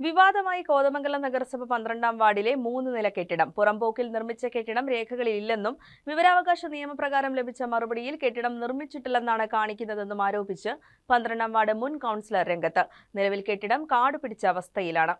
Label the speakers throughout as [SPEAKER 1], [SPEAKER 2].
[SPEAKER 1] വിവാദമായി കോതമംഗലം നഗരസഭ പന്ത്രണ്ടാം വാർഡിലെ മൂന്ന് നില കെട്ടിടം. പുറംപോക്കിൽ നിർമ്മിച്ച കെട്ടിടം രേഖകളിലില്ലെന്നും വിവരാവകാശ നിയമപ്രകാരം ലഭിച്ച മറുപടിയിൽ കെട്ടിടം നിർമ്മിച്ചിട്ടില്ലെന്നാണ് കാണിക്കുന്നതെന്നും ആരോപിച്ച് പന്ത്രണ്ടാം വാർഡ് മുൻ കൌൺസിലർ രംഗത്ത്. നിലവിൽ കെട്ടിടം കാടുപിടിച്ച അവസ്ഥയിലാണ്.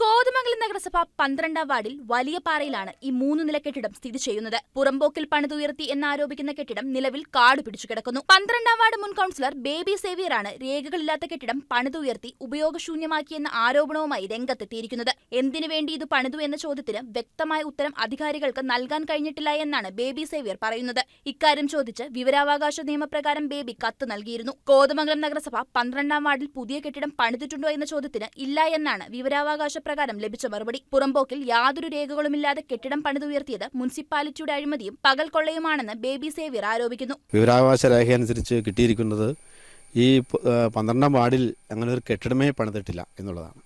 [SPEAKER 2] കോതമംഗലം നഗരസഭ പന്ത്രണ്ടാം വാർഡിൽ വലിയ പാറയിലാണ് ഈ മൂന്ന് നില കെട്ടിടം സ്ഥിതി ചെയ്യുന്നത്. പുറംപോക്കിൽ പണിതുയർത്തി എന്നാരോപിക്കുന്ന കെട്ടിടം നിലവിൽ കാട് പിടിച്ചു കിടക്കുന്നു. പന്ത്രണ്ടാം വാർഡ് മുൻ കൌൺസിലർ ബേബി സേവിയറാണ് രേഖകളില്ലാത്ത കെട്ടിടം പണിതുയർത്തി ഉപയോഗശൂന്യമാക്കിയെന്ന ആരോപണവുമായി രംഗത്തെത്തിയിരിക്കുന്നത്. എന്തിനു വേണ്ടി ഇത് പണിതു എന്ന ചോദ്യത്തിന് വ്യക്തമായ ഉത്തരം അധികാരികൾക്ക് നൽകാൻ കഴിഞ്ഞിട്ടില്ല എന്നാണ് ബേബി സേവിയർ പറയുന്നത്. ഇക്കാര്യം ചോദിച്ച് വിവരാവകാശ നിയമപ്രകാരം ബേബി കത്ത് നൽകിയിരുന്നു. കോതമംഗലം നഗരസഭ പന്ത്രണ്ടാം വാർഡിൽ പുതിയ കെട്ടിടം പണിതിട്ടുണ്ടോ എന്ന ചോദ്യത്തിന് ഇല്ല എന്നാണ് വിവരാവകാശ പ്രകാരം ലഭിച്ച മറുപടി. പുറമ്പോക്കിൽ യാതൊരു രേഖകളുമില്ലാതെ കെട്ടിടം പണിതുയർത്തിയത് മുനിസിപ്പാലിറ്റിയുടെ അഴിമതിയും പകൽ കൊള്ളയുമാണെന്ന് ബേബി സേവ്യർ ആരോപിക്കുന്നു.
[SPEAKER 3] വിവരാവകാശ രേഖ അനുസരിച്ച് കിട്ടിയിരിക്കുന്നത് ഈ പന്ത്രണ്ടാം വാർഡിൽ അങ്ങനെ ഒരു കെട്ടിടമേ പണിതിട്ടില്ല എന്നുള്ളതാണ്.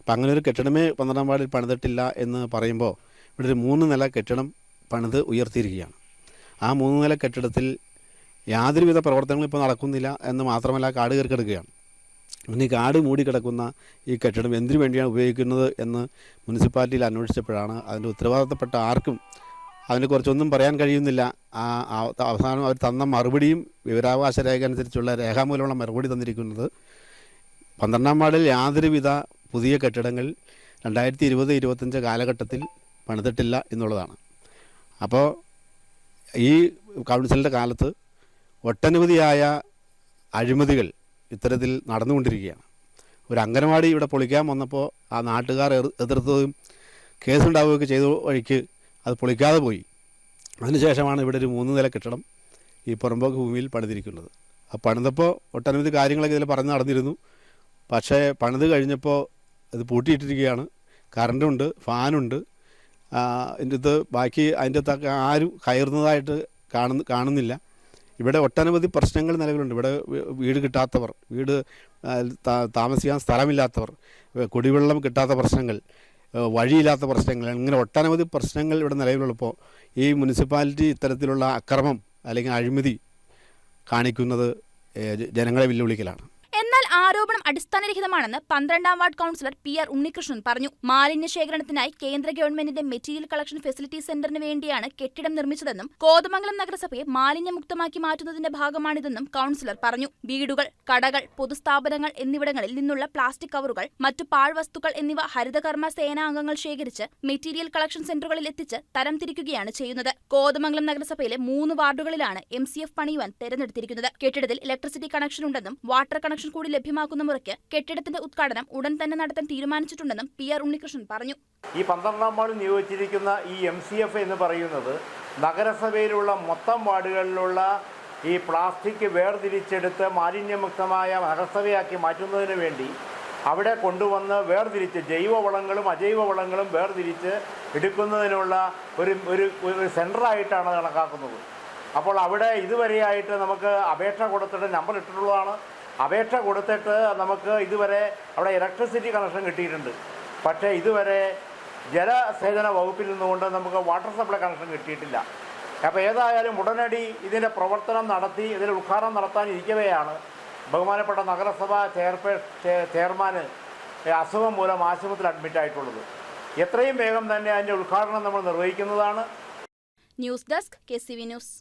[SPEAKER 3] അപ്പം അങ്ങനെ ഒരു കെട്ടിടമേ പന്ത്രണ്ടാം വാർഡിൽ പണിതിട്ടില്ല എന്ന് പറയുമ്പോൾ ഇവിടെ ഒരു മൂന്ന് നില കെട്ടിടം പണിത് ഉയർത്തിയിരിക്കുകയാണ്. ആ മൂന്ന് നില കെട്ടിടത്തിൽ യാതൊരുവിധ പ്രവർത്തനങ്ങളും ഇപ്പോൾ നടക്കുന്നില്ല എന്ന് മാത്രമല്ല കാട് കയറി കിടക്കുകയാണ് ഈ കാട് മൂടിക്കിടക്കുന്ന ഈ കെട്ടിടം എന്തിനു വേണ്ടിയാണ് ഉപയോഗിക്കുന്നത് എന്ന് മുനിസിപ്പാലിറ്റിയിൽ അന്വേഷിച്ചപ്പോഴാണ് അതിന്റെ ഉത്തരവാദിത്തപ്പെട്ട ആർക്കും അതിനെക്കുറിച്ചൊന്നും പറയാൻ കഴിയുന്നില്ല. ആ- അവസാനം അവർ തന്ന മറുപടിയും വിവരാവകാശ രേഖ അനുസരിച്ചുള്ള രേഖാമൂലമുള്ള മറുപടി തന്നിരിക്കുന്നത് പന്ത്രണ്ടാം വാർഡിൽ യാതൊരുവിധ പുതിയ കെട്ടിടങ്ങൾ രണ്ടായിരത്തി ഇരുപത് ഇരുപത്തഞ്ച് കാലഘട്ടത്തിൽ പണിതിട്ടില്ല എന്നുള്ളതാണ്. അപ്പോൾ ഈ കൗൺസിലിന്റെ കാലത്ത് ഒട്ടനവധിയായ അഴിമതികൾ ഇത്തരത്തിൽ നടന്നുകൊണ്ടിരിക്കുകയാണ്. ഒരു അംഗനവാടി ഇവിടെ പൊളിക്കാൻ വന്നപ്പോൾ ആ നാട്ടുകാർ എതിർ- എതിർത്തതും കേസുണ്ടാവുകയൊക്കെ ചെയ്ത വഴിക്ക് അത് പൊളിക്കാതെ പോയി. അതിനുശേഷമാണ് ഇവിടെ ഒരു മൂന്ന് നില കെട്ടിടം ഈ പുറമ്പോക്ക് ഭൂമിയിൽ പണിതിരിക്കുന്നത്. ആ പണിതപ്പോൾ ഒട്ടനവധി കാര്യങ്ങളൊക്കെ ഇതിൽ പറഞ്ഞു നടന്നിരുന്നു. പക്ഷേ പണിത് കഴിഞ്ഞപ്പോൾ ഇത് പൂട്ടിയിട്ടിരിക്കുകയാണ്. കറണ്ടുണ്ട് ഫാനുണ്ട്. അതിന്റെ ഇത് ബാക്കി അതിന്റെ ആരും കയറുന്നതായിട്ട് കാണുന്ന കാണുന്നില്ല. ഇവിടെ ഒട്ടനവധി പ്രശ്നങ്ങൾ നിലവിലുണ്ട്. ഇവിടെ വീട് കിട്ടാത്തവർ വീട് താമസിക്കാൻ സ്ഥലമില്ലാത്തവർ കുടിവെള്ളം കിട്ടാത്ത പ്രശ്നങ്ങൾ വഴിയില്ലാത്ത പ്രശ്നങ്ങൾ ഇങ്ങനെ ഒട്ടനവധി പ്രശ്നങ്ങൾ ഇവിടെ നിലവിലുള്ളപ്പോൾ ഈ മുനിസിപ്പാലിറ്റി ഇത്തരത്തിലുള്ള അക്രമം അല്ലെങ്കിൽ അഴിമതി കാണിക്കുന്നത് ജനങ്ങളെ വെല്ലുവിളിക്കലാണ്.
[SPEAKER 2] ആരോപണം അടിസ്ഥാനരഹിതമാണെന്ന് പന്ത്രണ്ടാം ward councillor P R Unnikrishnan പറഞ്ഞു. മാലിന്യ ശേഖരണത്തിനായി കേന്ദ്ര ഗവൺമെന്റിന്റെ മെറ്റീരിയൽ കളക്ഷൻ ഫെസിലിറ്റി സെന്ററിന് വേണ്ടിയാണ് കെട്ടിടം നിർമ്മിച്ചതെന്നും കോതമംഗലം നഗരസഭയെ മാലിന്യമുക്തമാക്കി മാറ്റുന്നതിന്റെ ഭാഗമാണിതെന്നും കൗൺസിലർ പറഞ്ഞു. വീടുകൾ കടകൾ പൊതുസ്ഥാപനങ്ങൾ എന്നിവിടങ്ങളിൽ നിന്നുള്ള പ്ലാസ്റ്റിക് കവറുകൾ മറ്റു പാഴ്വസ്തുക്കൾ എന്നിവ ഹരിതകർമ്മ സേനാംഗങ്ങൾ ശേഖരിച്ച് മെറ്റീരിയൽ കളക്ഷൻ സെന്ററുകളിൽ എത്തിച്ച് തരംതിരിക്കുകയാണ് ചെയ്യുന്നത്. കോതമംഗലം നഗരസഭയിലെ മൂന്ന് വാർഡുകളിലാണ് എം സി എഫ് പണിയുവാൻ തെരഞ്ഞെടുത്തിരിക്കുന്നത്. കെട്ടിടത്തിൽ ഇലക്ട്രിസിറ്റി കണക്ഷൻ ഉണ്ടെന്നും വാട്ടർ കണക്ഷൻ കൂടി ലഭ്യമാക്കുന്ന മുറയ്ക്ക് കെട്ടിടത്തിന്റെ ഉദ്ഘാടനം ഉടൻ തന്നെ നടത്താൻ തീരുമാനിച്ചിട്ടുണ്ടെന്നും പി ആർ ഉണ്ണികൃഷ്ണൻ പറഞ്ഞു.
[SPEAKER 4] ഈ പന്ത്രണ്ടാം വാർഡ് നിയോഗിച്ചിരിക്കുന്ന ഈ എം സി എഫ് എന്ന് പറയുന്നത് നഗരസഭയിലുള്ള മൊത്തം വാർഡുകളിലുള്ള ഈ പ്ലാസ്റ്റിക് വേർതിരിച്ചെടുത്ത് മാലിന്യമുക്തമായ നഗരസഭയാക്കി മാറ്റുന്നതിന് വേണ്ടി അവിടെ കൊണ്ടുവന്ന് വേർതിരിച്ച് ജൈവവളങ്ങളും അജൈവവളങ്ങളും വേർതിരിച്ച് എടുക്കുന്നതിനുള്ള ഒരു ഒരു ഒരു സെന്ററായിട്ടാണ് കണക്കാക്കുന്നത്. അപ്പോൾ അവിടെ ഇതുവരെയായിട്ട് നമുക്ക് അപേക്ഷ കൊടുത്തിട്ട് നമ്പർ ഇട്ടിട്ടുള്ളതാണ്. അപേക്ഷ കൊടുത്തിട്ട് നമുക്ക് ഇതുവരെ അവിടെ ഇലക്ട്രിസിറ്റി കണക്ഷൻ കിട്ടിയിട്ടുണ്ട്. പക്ഷേ ഇതുവരെ ജലസേചന വകുപ്പിൽ നിന്നുകൊണ്ട് നമുക്ക് വാട്ടർ സപ്ലൈ കണക്ഷൻ കിട്ടിയിട്ടില്ല. അപ്പോൾ ഏതായാലും ഉടനടി ഇതിന്റെ പ്രവർത്തനം നടത്തി ഇതിന്റെ ഉദ്ഘാടനം നടത്താനിരിക്കവെയാണ് ബഹുമാനപ്പെട്ട നഗരസഭ ചെയർപേ ചെയർമാന് അസുഖം മൂലം ആശുപത്രിയിൽ അഡ്മിറ്റായിട്ടുള്ളത് എത്രയും വേഗം തന്നെ അതിന്റെ ഉദ്ഘാടനം നമ്മൾ നിർവഹിക്കുന്നതാണ്.
[SPEAKER 2] News desk K C V news.